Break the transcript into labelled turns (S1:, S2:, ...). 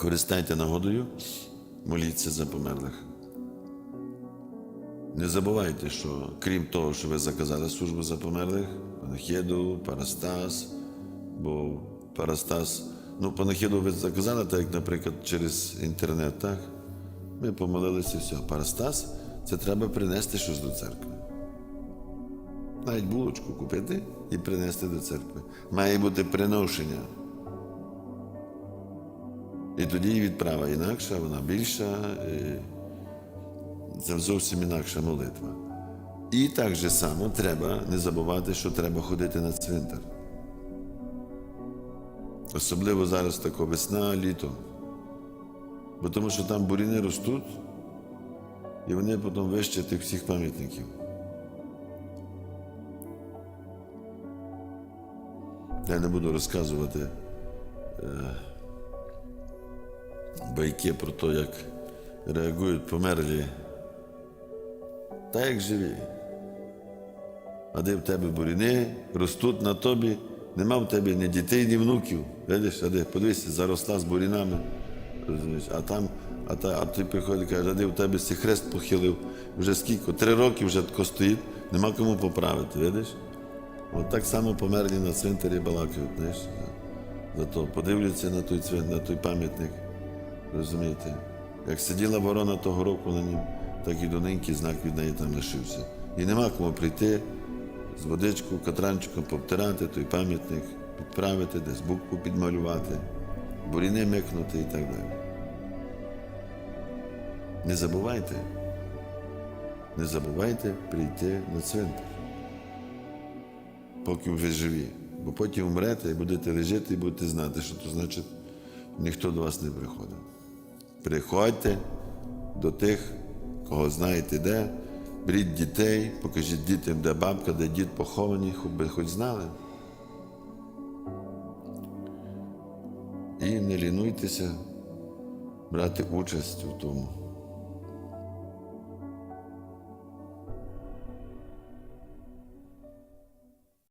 S1: Користайте нагодою, моліться за померлих. Не забувайте, що крім того, що ви заказали службу за померлих, панахіду, парастас, бо парастас, ну, панахіду ви заказали, так як, наприклад, через інтернет, так? Ми помолилися все. Парастас це треба принести щось до церкви. Навіть булочку купити і принести до церкви. Має бути приношення. І тоді відправа інакша, вона більша. Це зовсім інакша молитва. І так же само треба не забувати, що треба ходити на цвинтар. Особливо зараз така весна, літо. Бо тому що там буріни ростуть, і вони потім вище тих всіх пам'ятників. Я не буду розказувати е, байки про те, як реагують померлі, та як живі. А де в тебе буріни, ростуть на тобі, нема в тебе ні дітей, ні внуків. Видиш, а де, подивися, заросла з бурінами. Розумієш, а там, а, та, а ти приходить і каже, а де в тебе си хрест похилив, вже скільки? Три роки вже тако стоїть, нема кому поправити, видиш? От так само померлі на цвинтарі балакають, знаєш. Зато подивляться на той цвинт, на той пам'ятник. Розумієте? Як сиділа ворона того року на ньому, так і доненький знак від неї там лишився. І нема кому прийти з водичку, катранчиком повтирати той пам'ятник, підправити, десь букву підмалювати, буріни микнути і так далі. Не забувайте, не забувайте прийти на цвинтар поки ви живі. Бо потім умрете і будете лежати і будете знати, що то значить ніхто до вас не приходив. Приходьте до тих, кого знаєте де, беріть дітей, покажіть дітям, де бабка, де дід поховані, хоч би хоч знали. І не лінуйтеся брати участь у тому.